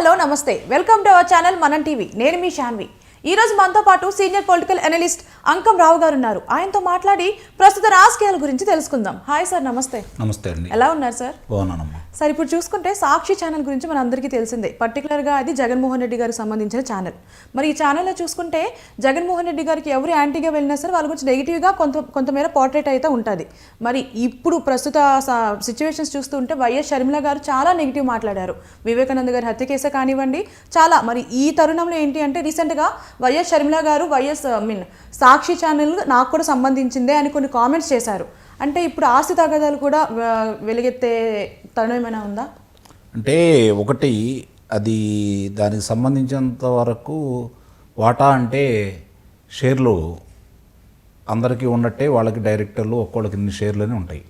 Hello నమస్తే. Welcome to our channel Manam TV. నేను మీ శాన్వి ఈ రోజు మనతో పాటు senior political analyst Ankam Rao గారు ఉన్నారు. ఆయనతో మాట్లాడి ప్రస్తుత రాజకీయాల గురించి తెలుసుకుందాం. హాయ్ సార్ నమస్తే. నమస్తే అండి. ఎలా ఉన్నారు సార్? బాగున్నానమ్మా. సార్ ఇప్పుడు చూసుకుంటే సాక్షి ఛానల్ గురించి మన అందరికీ తెలిసిందే. పర్టికులర్గా అది జగన్మోహన్ రెడ్డి గారికి సంబంధించిన ఛానల్. మరి ఈ ఛానల్లో చూసుకుంటే జగన్మోహన్ రెడ్డి గారికి ఎవరు యాంటీగా వెళ్ళినా సరే వాళ్ళ గురించి నెగిటివ్గా కొంత కొంతమేర పోర్ట్రేట్ అయితే ఉంటుంది. మరి ఇప్పుడు ప్రస్తుత సిచ్యువేషన్స్ చూస్తుంటే వైఎస్ షర్మిల గారు చాలా నెగిటివ్ మాట్లాడారు. వివేకానంద గారి హత్య కేసే కానివ్వండి చాలా. మరి ఈ తరుణంలో ఏంటి అంటే రీసెంట్గా వైఎస్ షర్మిల గారు వైఎస్ మీన్ సాక్షి ఛానల్ నాకు కూడా సంబంధించిందే అని కొన్ని కామెంట్స్ చేశారు. అంటే ఇప్పుడు ఆస్తి తగాదాలు కూడా వెలుగెత్తే తరుణం ఏమైనా ఉందా? అంటే ఒకటి అది దానికి సంబంధించినంత వరకు వాటా అంటే షేర్లు అందరికీ ఉన్నట్టే వాళ్ళకి డైరెక్టర్లు ఒక్కోళ్ళకి ఇన్ని షేర్లని ఉంటాయి.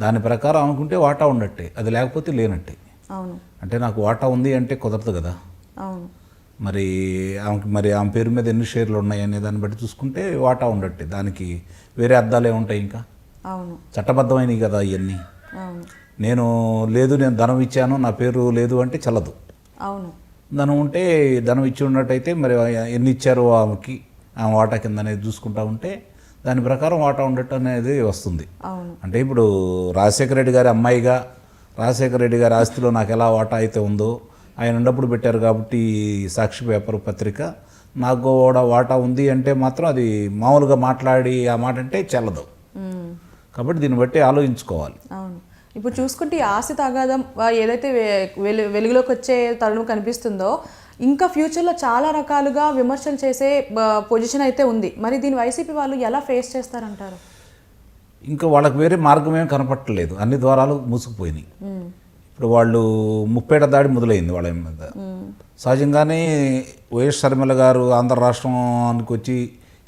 దాని ప్రకారం అనుకుంటే వాటా ఉన్నట్టే అది లేకపోతే లేనట్టే. అవును. అంటే నాకు వాటా ఉంది అంటే కుదరదు కదా. అవును. మరి ఆమెకి మరి ఆమె పేరు మీద ఎన్ని షేర్లు ఉన్నాయి అనే దాన్ని బట్టి చూసుకుంటే వాటా ఉండట్టే. దానికి వేరే అర్థాలు ఏముంటాయి ఇంకా? అవును. చట్టబద్ధమైనవి కదా ఇవన్నీ అవును. నేను లేదు నేను ధనం ఇచ్చాను నా పేరు లేదు అంటే చల్లదు. అవును. ధనం ఉంటే ధనం ఇచ్చి ఉన్నట్టయితే మరి ఎన్ని ఇచ్చారో ఆమెకి ఆమె వాటా కింద అనేది చూసుకుంటా ఉంటే దాని ప్రకారం వాటా ఉండటం అనేది వస్తుంది. అంటే ఇప్పుడు రాజశేఖర రెడ్డి గారి అమ్మాయిగా రాజశేఖర రెడ్డి గారి ఆస్తిలో నాకు ఎలా వాటా అయితే ఉందో ఆయన ఉన్నప్పుడు పెట్టారు కాబట్టి సాక్షి పేపర్ పత్రిక నాకు కూడా వాటా ఉంది అంటే మాత్రం అది మామూలుగా మాట్లాడి ఆ మాట అంటే చెల్లదు. కాబట్టి దీన్ని బట్టి ఆలోచించుకోవాలి. అవును. ఇప్పుడు చూసుకుంటే ఈ ఆస్తి తగాదం ఏదైతే వెలుగులోకి వచ్చే తరుణం కనిపిస్తుందో ఇంకా ఫ్యూచర్లో చాలా రకాలుగా విమర్శలు చేసే పొజిషన్ అయితే ఉంది. మరి దీని వైసీపీ వాళ్ళు ఎలా ఫేస్ చేస్తారంటారు? ఇంకా వాళ్ళకి వేరే మార్గం ఏం కనపట్టలేదు. అన్ని ద్వారాలు మూసుకుపోయినాయి. ఇప్పుడు వాళ్ళు ముప్పేట దాడి మొదలైంది వాళ్ళ మీద. సహజంగానే వైఎస్ షర్మిల గారు ఆంధ్ర రాష్ట్రానికి వచ్చి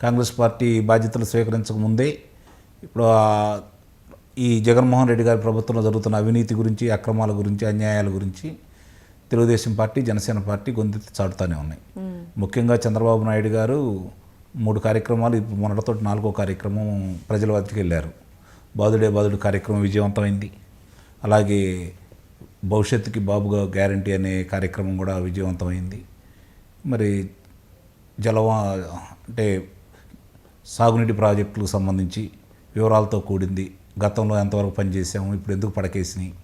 కాంగ్రెస్ పార్టీ బాధ్యతలు స్వీకరించక ముందే ఇప్పుడు ఈ జగన్మోహన్ రెడ్డి గారి ప్రభుత్వంలో జరుగుతున్న అవినీతి గురించి అక్రమాల గురించి అన్యాయాల గురించి తెలుగుదేశం పార్టీ జనసేన పార్టీ గొంతెత్తి చాటుతూనే ఉన్నాయి. ముఖ్యంగా చంద్రబాబు నాయుడు గారు మూడు కార్యక్రమాలు ఇప్పుడు మొన్నటితో నాలుగో కార్యక్రమం ప్రజల వద్దకు వెళ్ళారు. బాదుడే బాదుడు కార్యక్రమం విజయవంతమైంది. అలాగే భవిష్యత్తుకి బాబుగా గ్యారంటీ అనే కార్యక్రమం కూడా విజయవంతమైంది. మరి జలవా అంటే సాగునీటి ప్రాజెక్టులకు సంబంధించి వివరాలతో కూడింది. గతంలో ఎంతవరకు పనిచేసాము ఇప్పుడు ఎందుకు పడకేసినాయి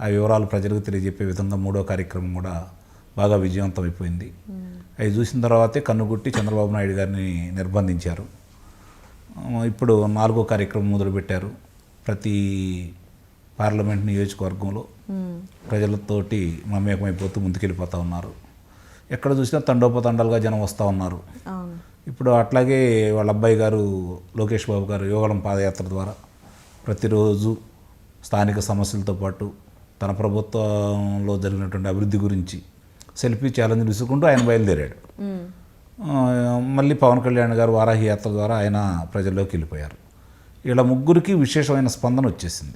ఆ వివరాలు ప్రజలకు తెలియజెప్పే విధంగా మూడో కార్యక్రమం కూడా బాగా విజయవంతం అయిపోయింది. అవి చూసిన తర్వాతే కన్నుగుట్టి చంద్రబాబు నాయుడు గారిని నిర్బంధించారు. ఇప్పుడు నాలుగో కార్యక్రమం మొదలుపెట్టారు ప్రతి పార్లమెంట్ నియోజకవర్గంలో. మ్మ్. ప్రజలతోటి మమేకమైపోతూ ముందుకెళ్ళిపోతూ ఉన్నారు. ఎక్కడ చూసినా తండోపతండాలుగా జనం వస్తూ ఉన్నారు. ఇప్పుడు అట్లాగే వాళ్ళ అబ్బాయి గారు లోకేష్ బాబు గారు యోగళం పాదయాత్ర ద్వారా ప్రతిరోజు స్థానిక సమస్యలతో పాటు తన ప్రభుత్వంలో జరిగినటువంటి అభివృద్ధి గురించి సెల్ఫీ ఛాలెంజ్ విసుకుంటూ ఆయన బయలుదేరాడు. ఆ, మళ్ళీ పవన్ కళ్యాణ్ గారు వారాహి యాత్ర ద్వారా ఆయన ప్రజల్లోకి వెళ్ళిపోయారు. ఇలా ముగ్గురికి విశేషమైన స్పందన వచ్చేసింది.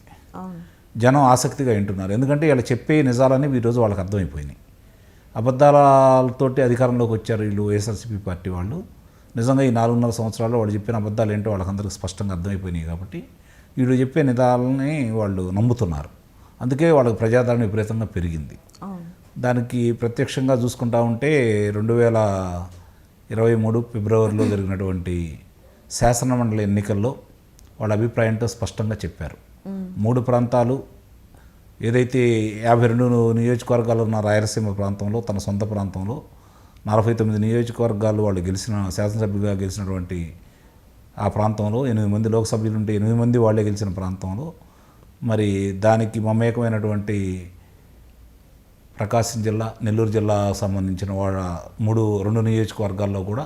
జనం ఆసక్తిగా వింటున్నారు. ఎందుకంటే ఇలా చెప్పే నిజాలని ఈరోజు వాళ్ళకి అర్థమైపోయినాయి. అబద్ధాలతోటి అధికారంలోకి వచ్చారు వీళ్ళు వైఎస్ఆర్సీపీ పార్టీ వాళ్ళు. నిజంగా ఈ నాలుగున్నర సంవత్సరాల్లో వాళ్ళు చెప్పిన అబద్ధాలు ఏంటో వాళ్ళకందరికీ స్పష్టంగా అర్థమైపోయినాయి కాబట్టి వీళ్ళు చెప్పే నిజాలని వాళ్ళు నమ్ముతున్నారు. అందుకే వాళ్ళకి ప్రజాదరణ విపరీతంగా పెరిగింది. దానికి ప్రత్యక్షంగా చూసుకుంటా ఉంటే రెండు వేల ఇరవై మూడు ఫిబ్రవరిలో జరిగినటువంటి శాసనమండలి ఎన్నికల్లో వాళ్ళ అభిప్రాయంతో స్పష్టంగా చెప్పారు. మూడు ప్రాంతాలు ఏదైతే యాభై రెండు నియోజకవర్గాలు ఉన్న రాయలసీమ ప్రాంతంలో తన సొంత ప్రాంతంలో నలభై తొమ్మిది నియోజకవర్గాలు వాళ్ళు గెలిచిన శాసనసభ్యులుగా గెలిచినటువంటి ఆ ప్రాంతంలో ఎనిమిది మంది లోక్సభ్యులు ఉంటే ఎనిమిది మంది వాళ్ళే గెలిచిన ప్రాంతంలో మరి దానికి మమేకమైనటువంటి ప్రకాశం జిల్లా నెల్లూరు జిల్లా సంబంధించిన వాళ్ళ మూడు రెండు నియోజకవర్గాల్లో కూడా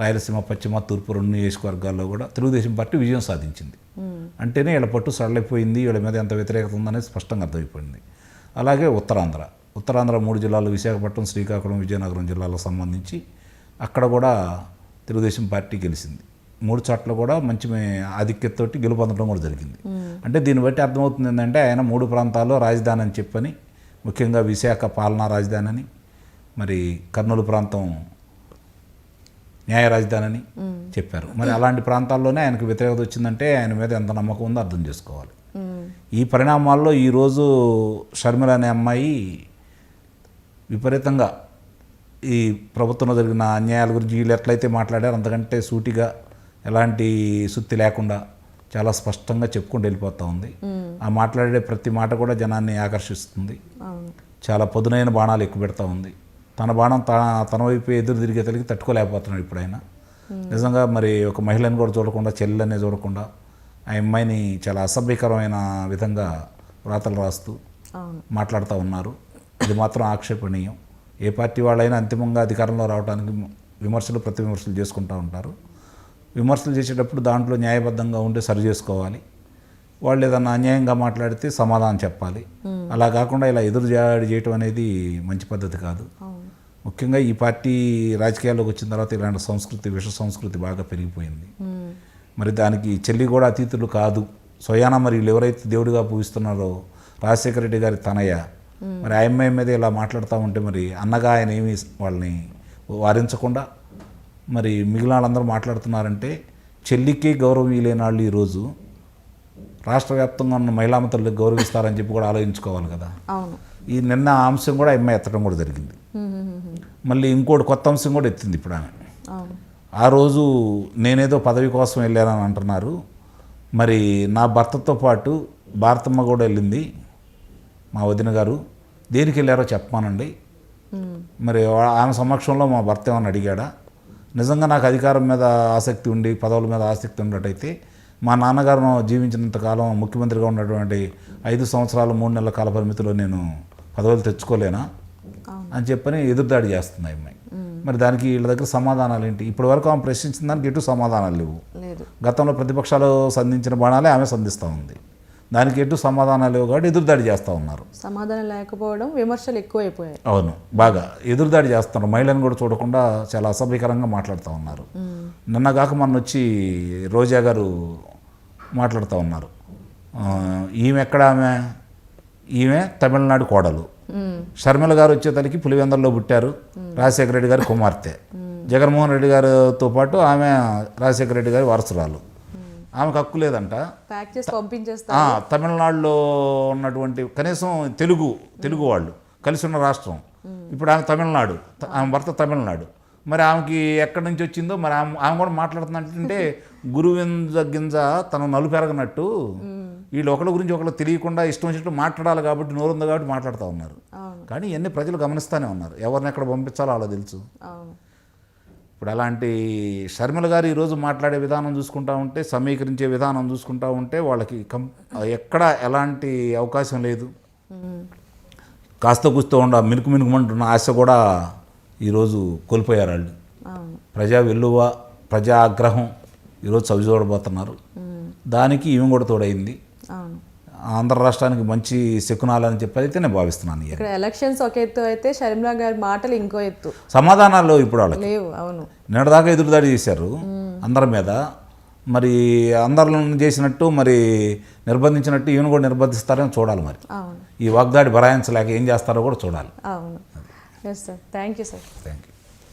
రాయలసీమ పశ్చిమ తూర్పు రెండు నియోజకవర్గాల్లో కూడా తెలుగుదేశం పార్టీ విజయం సాధించింది. అంటేనే వీళ్ళ పట్టు సడలైపోయింది వీళ్ళ మీద ఎంత వ్యతిరేకత ఉందనేది స్పష్టంగా అర్థమైపోయింది. అలాగే ఉత్తరాంధ్ర ఉత్తరాంధ్ర మూడు జిల్లాలు విశాఖపట్నం శ్రీకాకుళం విజయనగరం జిల్లాలకు సంబంధించి అక్కడ కూడా తెలుగుదేశం పార్టీ గెలిచింది. మూడు చోట్ల కూడా మంచి ఆధిక్యతతోటి గెలుపొందడం కూడా జరిగింది. అంటే దీన్ని బట్టి అర్థమవుతుంది ఏంటంటే ఆయన మూడు ప్రాంతాల్లో రాజధాని అని చెప్పని ముఖ్యంగా విశాఖ పాలనా రాజధాని అని మరి కర్నూలు ప్రాంతం న్యాయ రాజధాని అని చెప్పారు. మరి అలాంటి ప్రాంతాల్లోనే ఆయనకు వ్యతిరేకత వచ్చిందంటే ఆయన మీద ఎంత నమ్మకం ఉందో అర్థం చేసుకోవాలి. ఈ పరిణామాల్లో ఈరోజు షర్మిల అనే అమ్మాయి విపరీతంగా ఈ ప్రభుత్వంలో జరిగిన అన్యాయాల గురించి వీళ్ళు ఎట్లయితే మాట్లాడారో అంతకంటే సూటిగా ఎలాంటి సుత్తి లేకుండా చాలా స్పష్టంగా చెప్పుకుంటూ వెళ్ళిపోతూ ఉంది. ఆ మాట్లాడే ప్రతి మాట కూడా జనాన్ని ఆకర్షిస్తుంది. చాలా పదునైన బాణాలు ఎక్కువ పెడతా ఉంది. తన బాణం తన తన వైపు ఎదురు తిరిగే తల్లికి తట్టుకోలేకపోతున్నాడు ఇప్పుడు ఆయన నిజంగా మరి ఒక మహిళని కూడా చూడకుండా చెల్లెలనే చూడకుండా ఆ అమ్మాయిని చాలా అసభ్యకరమైన విధంగా వ్రాతలు రాస్తూ మాట్లాడుతూ ఉన్నారు. ఇది మాత్రం ఆక్షేపణీయం. ఏ పార్టీ వాళ్ళైనా అంతిమంగా అధికారంలో రావడానికి విమర్శలు ప్రతి విమర్శలు చేసుకుంటూ ఉంటారు. విమర్శలు చేసేటప్పుడు దాంట్లో న్యాయబద్ధంగా ఉండి సరి చేసుకోవాలి. వాళ్ళు ఏదన్నా అన్యాయంగా మాట్లాడితే సమాధానం చెప్పాలి. అలా కాకుండా ఇలా ఎదురు జాడి చేయటం అనేది మంచి పద్ధతి కాదు. ముఖ్యంగా ఈ పార్టీ రాజకీయాల్లోకి వచ్చిన తర్వాత ఇలాంటి సంస్కృతి విష సంస్కృతి బాగా పెరిగిపోయింది. మరి దానికి చెల్లి కూడా అతీతులు కాదు. స్వయాన మరి ఎవరైతే దేవుడిగా పూజిస్తున్నారో రాజశేఖర రెడ్డి గారి తనయ్య మరి ఆ అమ్మాయి మీద ఇలా మాట్లాడుతూ ఉంటే మరి అన్నగా ఆయన ఏమి వాళ్ళని వారించకుండా మరి మిగిలిన వాళ్ళందరూ మాట్లాడుతున్నారంటే చెల్లికి గౌరవం ఇలేని వాళ్ళు ఈరోజు రాష్ట్ర వ్యాప్తంగా ఉన్న మహిళామతలకు గౌరవిస్తారని చెప్పి కూడా ఆలోచించుకోవాలి కదా. ఈ నిన్న ఆ అంశం కూడా అమ్మాయి ఎత్తడం కూడా జరిగింది. మళ్ళీ ఇంకోటి కొత్త అంశం కూడా ఎత్తింది ఇప్పుడు ఆమె. ఆ రోజు నేనేదో పదవి కోసం వెళ్ళానని అంటున్నారు. మరి నా భర్తతో పాటు భారతమ్మ కూడా వెళ్ళింది. మా వదిన గారు దేనికి వెళ్ళారో చెప్పమానండి. మరి ఆమె సమక్షంలో మా భర్త ఏమని అడిగాడా? నిజంగా నాకు అధికారం మీద ఆసక్తి ఉండి పదవుల మీద ఆసక్తి ఉన్నట్టయితే మా నాన్నగారు జీవించినంత కాలం ముఖ్యమంత్రిగా ఉన్నటువంటి ఐదు సంవత్సరాలు మూడు నెలల కాల పరిమితిలో నేను పదవులు తెచ్చుకోలేనా? అని చెప్పని ఎదురుదాడి చేస్తుంది అమ్మాయి. మరి దానికి వీళ్ళ దగ్గర సమాధానాలు ఏంటి? ఇప్పటి వరకు ఆమె ప్రశ్నించిన దానికి ఎటు సమాధానాలు లేవు. గతంలో ప్రతిపక్షాలు సంధించిన బాణాలే ఆమె సంధిస్తూ ఉంది. దానికి ఎటు సమాధానాలు లేవు కాబట్టి ఎదురుదాడి చేస్తూ ఉన్నారు. సమాధానం లేకపోవడం విమర్శలు ఎక్కువైపోయాయి. అవును. బాగా ఎదురుదాడి చేస్తున్నారు మహిళను కూడా చూడకుండా చాలా అసభ్యకరంగా మాట్లాడుతూ ఉన్నారు. నిన్న కాక మొన్న వచ్చి రోజా గారు మాట్లాడుతూ ఉన్నారు. ఈమె ఎక్కడ ఆమె? ఈమె తమిళనాడు కోడలు. షర్మిల గారు వచ్చేతలకి పులివెందల్లో పుట్టారు. రాజశేఖర రెడ్డి గారి కుమార్తె. జగన్మోహన్ రెడ్డి గారితో పాటు ఆమె రాజశేఖర రెడ్డి గారి వారసురాలు. ఆమెకు హక్కు లేదంట. ప్యాక్ చేసి పంపించేస్తా ఆ, తమిళనాడులో ఉన్నటువంటి కనీసం తెలుగు తెలుగు వాళ్ళు కలిసి ఉన్న రాష్ట్రం. ఇప్పుడు ఆమె తమిళనాడు ఆమె భర్త తమిళనాడు. మరి ఆమెకి ఎక్కడి నుంచి వచ్చిందో మరి ఆమె ఆమె కూడా మాట్లాడుతున్నట్టుంటే గురువింజ గింజ తన నలు పెరగనట్టు వీళ్ళు ఒకళ్ళ గురించి ఒకళ్ళు తెలియకుండా ఇష్టం వచ్చినట్టు మాట్లాడాలి కాబట్టి నోరుంది కాబట్టి మాట్లాడుతూ ఉన్నారు. కానీ ఇవన్నీ ప్రజలు గమనిస్తూనే ఉన్నారు. ఎవరిని ఎక్కడ పంపించాలో అలా తెలుసు. ఇప్పుడు అలాంటి షర్మిల గారు ఈరోజు మాట్లాడే విధానం చూసుకుంటా ఉంటే సమీకరించే విధానం చూసుకుంటా ఉంటే వాళ్ళకి కం ఎక్కడ ఎలాంటి అవకాశం లేదు. కాస్త కూస్తూ ఉండ మినుకు మినుకుమంటున్న ఆశ కూడా ఈరోజు కోల్పోయారు వాళ్ళు. ప్రజా వెల్లువ ప్రజా ఆగ్రహం ఈరోజు చవి చూడబోతున్నారు మ్మ్. దానికి ఈమె కూడా తోడైంది ఆంధ్ర రాష్ట్రానికి మంచి శకునాలని చెప్పి అయితే నేను. భావిస్తున్నాను. ఇక్కడ ఎలక్షన్స్ ఒక ఎత్తు అయితే షర్మిలా గారి మాటలు ఇంకో ఎత్తు. సమాధానాలు ఇప్పుడు వాళ్ళకి. లేవు అవును. నిన్నటిదాకా ఎదురుదాడి చేశారు అందరి మీద. మరి అందరిని చేసినట్టు మరి నిర్బంధించినట్టు ఈయన కూడా నిర్బంధిస్తారని చూడాలి మరి. ఈ వాగ్దాడి భరాయించలేక ఏం చేస్తారో కూడా చూడాలి. అవును. Thank you sir thank you